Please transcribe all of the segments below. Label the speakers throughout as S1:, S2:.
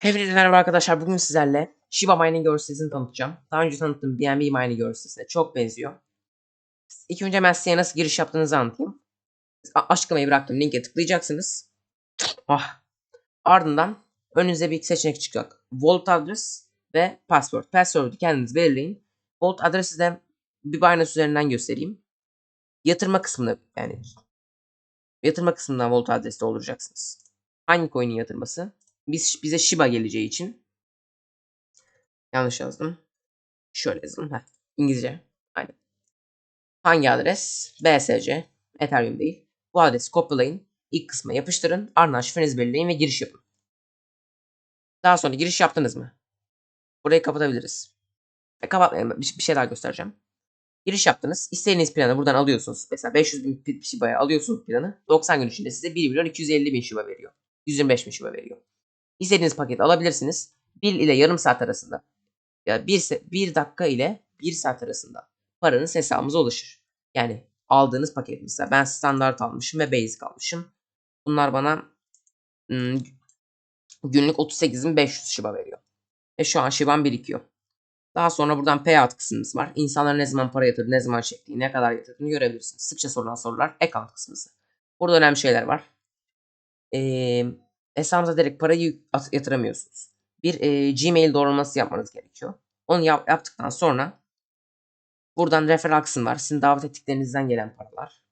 S1: Hepinize merhaba arkadaşlar. Bugün sizlerle Shiba Mining Girl tanıtacağım. Daha önce tanıttığım BNB Mining Girl çok benziyor. İlk önce ben size nasıl giriş yaptığınızı anlatayım. Açıklamayı bıraktım. Linke tıklayacaksınız. Ah. Ardından önünüze bir seçenek çıkacak. Wallet adres ve password. Password'u kendiniz belirleyin. Wallet adresi de bir Binance üzerinden göstereyim. Yatırma kısmını yani yatırma kısmından wallet adresi dolduracaksınız. Hangi coin'in yatırması? Biz, bize Shiba geleceği için yanlış yazdım. Şöyle yazalım. Heh, İngilizce. Aynen. Hangi adres? BSC. Ethereum değil. Bu adresi kopyalayın. İlk kısma yapıştırın. Ardından şifrenizi belirleyin ve giriş yapın. Daha sonra giriş yaptınız mı? Burayı kapatabiliriz. E, kapatmayalım. Bir, bir şey daha göstereceğim. Giriş yaptınız. İstediğiniz planı buradan alıyorsunuz. Mesela 500 bin Shiba'ya alıyorsunuz planı. 90 gün içinde size 1 milyon 250 bin Shiba veriyor. 125 bin Shiba veriyor. İstediğiniz paketi alabilirsiniz. 1 ile yarım saat arasında ya 1, 1 dakika ile 1 saat arasında paranız hesabımıza ulaşır. Yani aldığınız paket mesela ben standart almışım ve basic almışım. Bunlar bana ım, günlük 38.500 Shiba veriyor. Ve şu an Shiba'm birikiyor. Daha sonra buradan payout kısmımız var. İnsanlar ne zaman para yatırdı, ne zaman çektiği, ne kadar yatırdığını görebilirsiniz. Sıkça sorulan sorular account kısmısı. Burada önemli şeyler var. Eee hesabınıza direkt parayı at- yatıramıyorsunuz. Bir e, Gmail doğrulaması yapmanız gerekiyor. Onu yap- yaptıktan sonra buradan referral kısmı var. Sizin davet ettiklerinizden gelen paralar.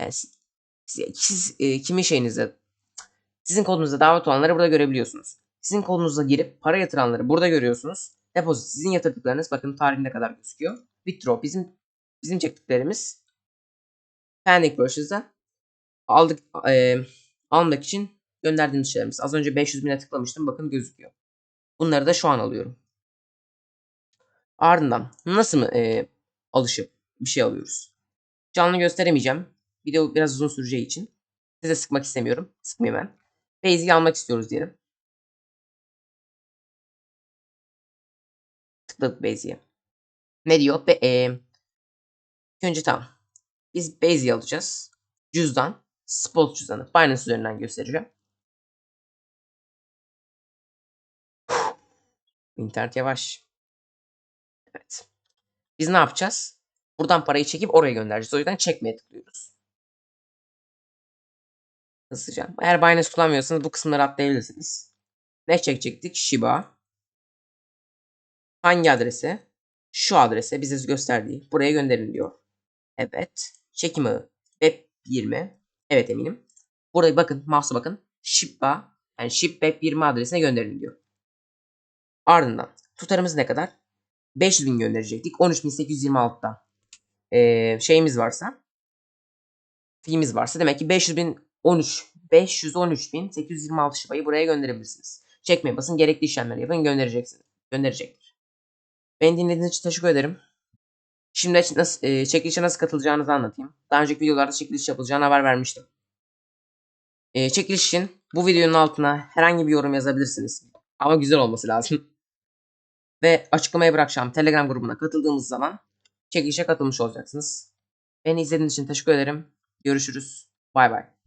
S1: Yani siz, siz- e, kimin şeyinizde sizin kodunuzda davet olanları burada görebiliyorsunuz. Sizin kodunuza girip para yatıranları burada görüyorsunuz. Deposit sizin yatırdıklarınız bakın tarihine kadar gözüküyor. Withdraw bizim bizim çektiklerimiz. Panic Purchase'da aldık e, almak için gönderdiğimiz şeylerimiz. Az önce 500 bine tıklamıştım. Bakın gözüküyor. Bunları da şu an alıyorum. Ardından nasıl mı e, alışıp bir şey alıyoruz? Canlı gösteremeyeceğim. Video biraz uzun süreceği için. Size sıkmak istemiyorum. Sıkmayayım ben. Basic'i almak istiyoruz diyelim. Tıkladık Basic'e. Ne diyor? Be, e, önce tamam. Biz Basic'i alacağız. Cüzdan. Spot cüzdanı. Binance üzerinden göstereceğim. İnternet yavaş. Evet. Biz ne yapacağız? Buradan parayı çekip oraya göndereceğiz. O yüzden çekmeye tıklıyoruz. Hızlıca. Eğer Binance kullanmıyorsanız bu kısımları atlayabilirsiniz. Ne çekecektik? Shiba. Hangi adrese? Şu adrese bize gösterdiği. Buraya gönderin diyor. Evet. Çekim. Web 20. Evet eminim. Burayı bakın. Mouse'a bakın. Shiba. Yani Ship Web 20 adresine gönderin diyor. Ardından tutarımız ne kadar? 500 bin gönderecektik. 13.826'da ee, şeyimiz varsa fiimiz varsa demek ki 500 bin 13 513 bin 826 şifayı buraya gönderebilirsiniz. Çekmeye basın gerekli işlemleri yapın göndereceksiniz. Gönderecektir. Beni dinlediğiniz için teşekkür ederim. Şimdi nasıl, e, çekilişe nasıl katılacağınızı anlatayım. Daha önceki videolarda çekiliş yapılacağını haber vermiştim. E, çekiliş için bu videonun altına herhangi bir yorum yazabilirsiniz. Ama güzel olması lazım. Ve açıklamaya bırakacağım Telegram grubuna katıldığınız zaman çekilişe katılmış olacaksınız. Beni izlediğiniz için teşekkür ederim. Görüşürüz. Bay bay.